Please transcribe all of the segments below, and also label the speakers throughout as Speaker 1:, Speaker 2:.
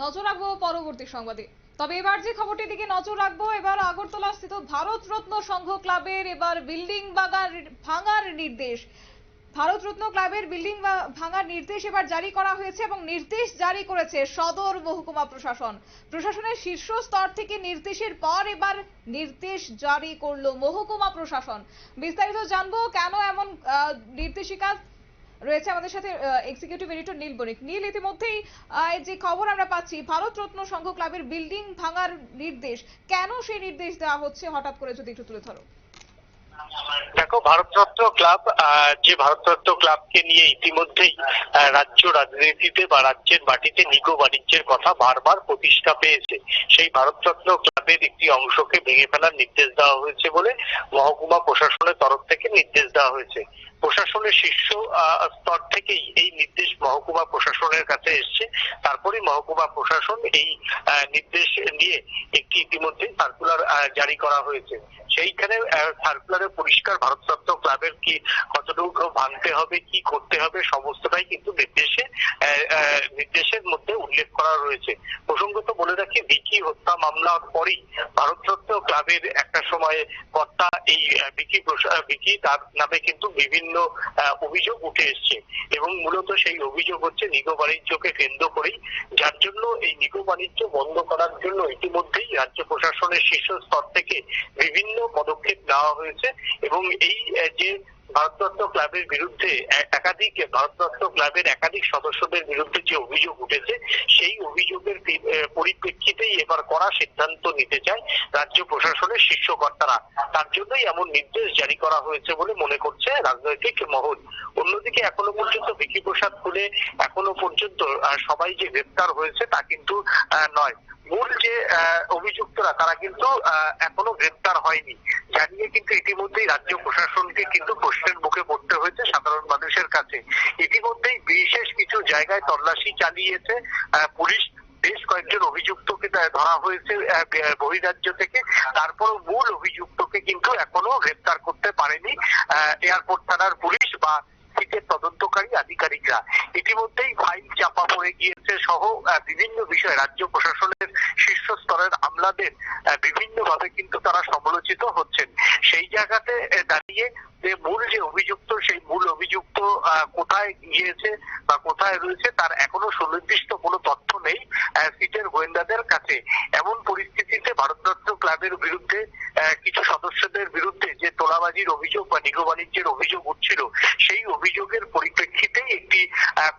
Speaker 1: নজর রাখব পরবর্তী সংবাদে। তবে এবার যে খবরটির দিকে নজর রাখব, এবার আগরতলা স্থিত ভারতরত্ন সংঘ ক্লাবের এবার বিল্ডিং বাগার ভাঙার নির্দেশ। ভারতরত্ন ক্লাবের বিল্ডিং ভাঙার নির্দেশ এবার জারি করা হয়েছে এবং নির্দেশ জারি করেছে সদর মহকুমা প্রশাসন। প্রশাসনের শীর্ষ স্তর থেকে নির্দেশের পর এবার নির্দেশ জারি করল মহকুমা প্রশাসন। বিস্তারিত জানব কেন এমন নির্দেশিকা রয়েছে আমাদের সাথে এক্সিকিউটিভ এডিটর নীল বণিক। নীল, ইতিমধ্যেই যে খবর আমরা পাচ্ছি ভারতরত্ন সংঘ ক্লাবের বিল্ডিং ভাঙার নির্দেশ। কেন সেই নির্দেশ দেওয়া হচ্ছে? হঠাৎ করে যদি একটু তুলে ধরো।
Speaker 2: দেখো ভারতরত্ন ক্লাব যে ভারতরত্ন ক্লাবকে নিয়ে ইতিমধ্যেই রাজ্য রাজনীতিতে বা রাজ্যের মাটিতে নিগো বাণিজ্যের কথা বারবার প্রতিষ্ঠা পেয়েছে, সেই ভারতরত্ন ক্লাবের একটি অংশকে ভেঙে ফেলার নির্দেশ দেওয়া হয়েছে বলে মহকুমা প্রশাসনের তরফ থেকে নির্দেশ দেওয়া হয়েছে। প্রশাসনের শীর্ষ স্তর থেকেই এই নির্দেশ মহকুমা প্রশাসনের কাছে এসছে। তারপরে মহকুমা প্রশাসন এই নির্দেশ নিয়ে একটি ইতিমধ্যে সার্কুলার জারি করা হয়েছে। সেইখানে সার্কুলারে পরিষ্কার ভারতরত্ন ক্লাবের কি কতটুকু ভাঙতে হবে, কি করতে হবে, সমস্তটাই কিন্তু নির্দেশে নির্দেশের মধ্যে উল্লেখ করা রয়েছে। প্রসঙ্গত বলে রাখি, ভিকি হত্যা মামলার পরেই ভারতরত্ন ক্লাবের একটা সময় কর্তা এই ভিকি ভিকি তার নামে কিন্তু বিভিন্ন অভিযোগ উঠে এসছে এবং মূলত সেই অভিযোগ হচ্ছে নিগো বাণিজ্যকে কেন্দ্র করেই। যার জন্য এই নিগো বাণিজ্য বন্ধ করার জন্য ইতিমধ্যেই রাজ্য প্রশাসনের শীর্ষ স্তর থেকে বিভিন্ন পদক্ষেপ নেওয়া হয়েছে এবং এই যে ভারতরত্ন ক্লাবের বিরুদ্ধে একাধিক ভারতরত্ন ক্লাবের একাধিক সদস্যদের বিরুদ্ধে যে অভিযোগ উঠেছে, সেই অভিযোগের পরিপ্রেক্ষিতেই এবার করা সিদ্ধান্ত নিতে চায় রাজ্য প্রশাসনের শীর্ষ কর্তারা তার জন্যই এমন নির্দেশ জারি করা হয়েছে বলে মনে করছে রাজনৈতিক মহল। অন্যদিকে এখনও পর্যন্ত বিকি প্রসাদ খুলে এখনও পর্যন্ত সবাই যে গ্রেপ্তার হয়েছে তা কিন্তু নয়। মূল যে অভিযুক্তরা, তারা কিন্তু এখনও গ্রেপ্তার হয়নি। জানিয়ে কিন্তু ইতিমধ্যেই রাজ্য প্রশাসনকে কিন্তু প্রশ্নের মুখে পড়তে হয়েছে সাধারণ মানুষের কাছে। ইতিমধ্যেই বিশেষ কিছু জায়গায় তল্লাশি চালিয়েছে পুলিশ। বেশ কয়েকজন অভিযুক্তকে ধরা হয়েছে বহিরাজ্য থেকে। তারপরও মূল অভিযুক্তকে কিন্তু এখনও গ্রেপ্তার করতে পারেনি এয়ারপোর্ট থানার পুলিশ বা সিটের তদন্তকারী আধিকারিকরা ইতিমধ্যেই ফাইল চাপা পড়ে গিয়েছে সহ বিভিন্ন বিষয়ে রাজ্য প্রশাসনের শীর্ষ স্তরের আমলাদের বিভিন্ন ভাবে কিন্তু তারা সমালোচিত হচ্ছেন। সেই জায়গাতে দাঁড়িয়ে যে মূল যে অভিযুক্ত, সেই মূল অভিযুক্ত কোথায় গিয়েছে বা কোথায় রয়েছে, তার এখনও সুনির্দিষ্ট কোনো তথ্য নেই সিটের গোয়েন্দাদের কাছে। এমন ক্লাবের বিরুদ্ধে কিছু সদস্যদের বিরুদ্ধে যে তোলাবাজির অভিযোগ বা নিগো বাণিজ্যের অভিযোগ উঠছিল, সেই অভিযোগের পরিপ্রেক্ষিতেই একটি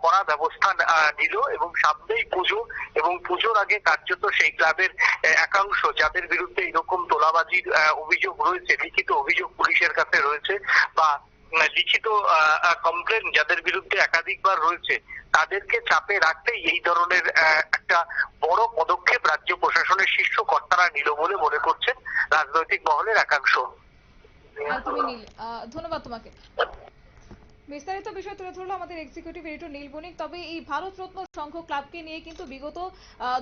Speaker 2: কড়া ব্যবস্থা নিল এবং সামনেই পুজো এবং পুজোর আগে কার্যত সেই ক্লাবের একাংশ যাদের বিরুদ্ধে এরকম তোলাবাজির অভিযোগ রয়েছে, লিখিত অভিযোগ পুলিশের কাছে রয়েছে বা লিখিত কমপ্লেন যাদের বিরুদ্ধে একাধিকবার রয়েছে, তাদেরকে চাপে রাখতেই এই ধরনের একটা বড় পদক্ষেপ রাজ্য প্রশাসনের শীর্ষ কর্তারা নিল বলে মনে করছেন রাজনৈতিক মহলের একাংশ।
Speaker 1: ধন্যবাদ তোমাকে। বিস্তারিত বিষয় তুলে ধরলো আমাদের এক্সিকিউটিভ এডিটর নীল বণিক। তবে এই ভারত রত্ন সংঘ ক্লাবকে নিয়ে কিন্তু বিগত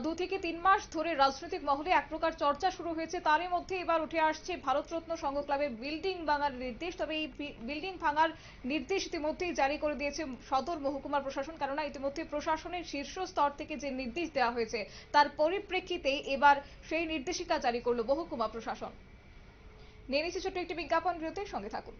Speaker 1: দু থেকে তিন মাস ধরে রাজনৈতিক মহলে এক প্রকার চর্চা শুরু হয়েছে। তারই মধ্যে এবার উঠে আসছে ভারত রত্ন সংঘ ক্লাবের বিল্ডিং ভাঙার নির্দেশ। তবে এই বিল্ডিং ভাঙার নির্দেশ ইতিমধ্যেই জারি করে দিয়েছে সদর মহকুমার প্রশাসন। কেননা ইতিমধ্যে প্রশাসনের শীর্ষ স্তর থেকে যে নির্দেশ দেওয়া হয়েছে, তার পরিপ্রেক্ষিতেই এবার সেই নির্দেশিকা জারি করল মহকুমা প্রশাসন। নিয়ে নিচ্ছে ছোট্ট একটি বিজ্ঞাপন বিরতির সঙ্গে থাকুন।